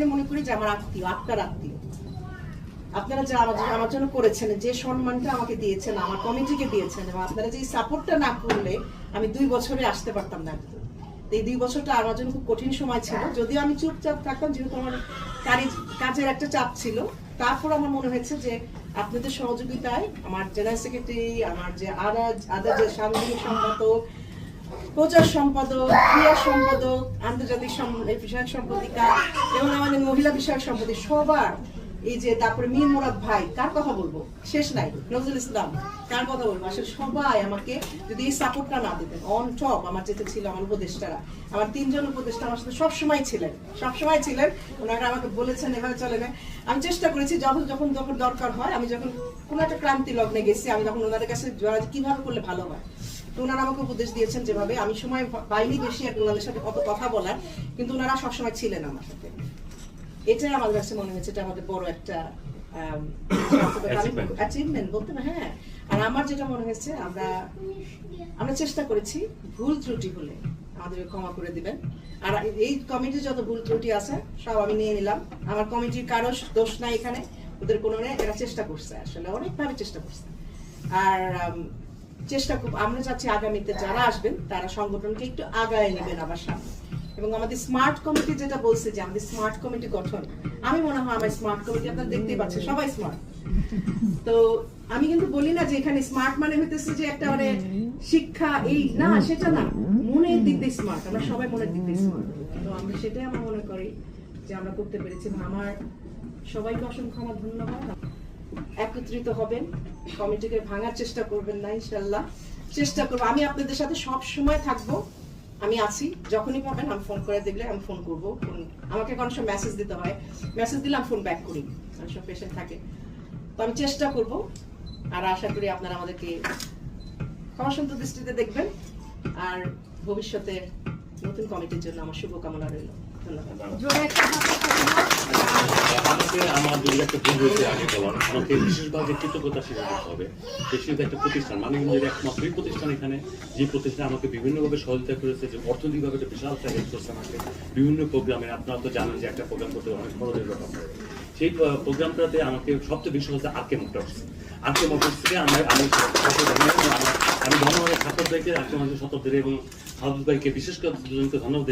সবাইকে মনে করি যে আমার আত্মীয়, আপনার আত্মীয়। আপনারা যা আমার আমার জন্য করেছেন, যে সম্মানটা আমাকে দিয়েছেন, আমার কমিটিকে দিয়েছেন, এবং আপনারা যে সাপোর্টটা না করলে আমি দুই বছরে আসতে পারতাম না। এই দুই বছরটা আমার জন্য খুব কঠিন সময় ছিল। যদিও আমি চুপচাপ থাকতাম, যেহেতু আমার কাজের একটা চাপ ছিল। তারপর আমার মনে হয়েছে যে আপনাদের সহযোগিতায় আমার জেনারেল সেক্রেটারি, আমার যে আদা আদা যে সাংবাদিক সম্পাদক প্রচার সম্পাদক, ক্রিয়া সম্পাদক, আন্তর্জাতিক বিষয়ক সম্পাদিকা, এবং আমাদের মহিলা বিষয়ক সম্পাদক, সবার এই যে তারপরে মীর মুরাদ ভাই, কার কথা বলব? শেষ নাই, নজরুল ইসলাম, কার কথা বলব? আসলে সবাই আমাকে যদি এই সাপোর্টটা না দিতেন অন টপ আমার যেটা ছিল আমার উপদেষ্টারা, আমার তিনজন উপদেষ্টা আমার সাথে সবসময় ছিলেন সবসময় ছিলেন, ওনারা আমাকে বলেছেন, এভাবে চলে না। আমি চেষ্টা করেছি, যখন যখন যখন দরকার হয়, আমি যখন কোনো একটা ক্রান্তি লগ্নে গেছি, আমি যখন ওনাদের কাছে কীভাবে করলে ভালো হয়? ওনারা আমাকে উপদেশ দিয়েছেন যেভাবে। আমি সময় পাইনি বেশি আর ওনাদের সাথে কত কথা বলার কিন্তু ওনারা সবসময় ছিলেন আমার সাথে। এটাই আমার কাছে মনে হয়েছে এটা আমাদের বড় একটা অ্যাচিভমেন্ট বলতে হ্যাঁ। আর আমার যেটা মনে হয়েছে আমরা আমরা চেষ্টা করেছি ভুল ত্রুটি হলে আমাদেরকে ক্ষমা করে দিবেন। আর এই কমিটির যত ভুল ত্রুটি আছে সব আমি নিয়ে নিলাম। আমার কমিটির কারও দোষ নাই এখানে ওদের কোনো নেই এরা চেষ্টা করছে আসলে অনেকভাবে চেষ্টা করছে। আর চেষ্টা খুব আমরা চাচ্ছি আগামীতে যারা আসবেন, তারা সংগঠনকে একটু আগায় নেবেন আবার সামনে। এবং আমাদের স্মার্ট কমিটি যেটা বলছে যে আমাদের স্মার্ট কমিটি গঠন, আমি মনে হয় আমার স্মার্ট কমিটি আপনারা দেখতেই পাচ্ছেন, সবাই স্মার্ট তো আমি কিন্তু বলি না যে এখানে স্মার্ট মানে হইতেছে যে একটা মানে শিক্ষা, এই না, সেটা না। মনের দিক দিয়ে স্মার্ট আমরা সবাই মনের দিক দিয়ে স্মার্ট তো আমরা সেটাই আমরা মনে করি যে আমরা করতে পেরেছি আমার সবাইকে অসংখ্য আমার ধন্যবাদ। একত্রিত হবেন। কমিটিকে ভাঙার চেষ্টা করবেন না ইনশাল্লাহ চেষ্টা করব। আমি আপনাদের সাথে সব সময় থাকব। আমি আছি। যখনই পাবেন আমি ফোন করে দেখলে আমি ফোন করব। আমাকে কোনো সময় মেসেজ দিতে হয়। মেসেজ দিলে আমি ফোন ব্যাক করি। অনেক সব পেশেন্ট থাকে। তো আমি চেষ্টা করব। আর আশা করি আপনারা আমাদেরকে ক্ষমাসন্ত দৃষ্টিতে দেখবেন। আর ভবিষ্যতে নতুন কমিটির জন্য আমার শুভকামনা রইল। ধন্যবাদ জোরে একটা হাততালি দাও। আমাকে একটা ভুল আগে বলার আমাকে বিশেষভাবে কৃতজ্ঞতা স্বীকার করতে হবে। বেশি একটা প্রতিষ্ঠান মানে কিন্তু একমাত্রই প্রতিষ্ঠান এখানে, যে প্রতিষ্ঠান আমাকে বিভিন্নভাবে সহযোগিতা করেছে, যে অর্থনৈতিকভাবে একটা বিশাল হেল্প করছে আমাকে। বিভিন্ন প্রোগ্রামে, আপনারা তো জানেন যে একটা প্রোগ্রাম করতে অনেক খরচের ব্যাপার সেই প্রোগ্রামটাতে আমাকে সবচেয়ে বেশি হচ্ছে আরকে মোটরস। আরকে মোটরস থেকে আমার, আমি আমি ধন্যবাদ এবং ভাইকে বিশেষ করে দুজনকে ধন্যবাদ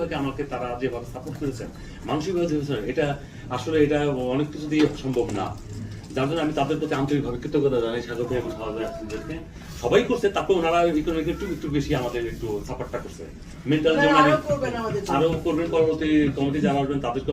ভাবে আমাকে তারা যেভাবে সাপোর্ট করেছেন মানসিকভাবে দিয়েছেন এটা আসলে এটা অনেক কিছু দিয়ে সম্ভব না। যার জন্য আমি তাদের প্রতি আন্তরিকভাবে কৃতজ্ঞতা জানাই স্বাগত এবং সবাই করছে তারপর ওনারা ইকোনমিক একটু একটু বেশি আমাদের একটু সাপোর্টটা করছে। মেন্টাল আরও করবেন। আরও পরবর্তী কমিটি যারা আসবেন তাদেরকে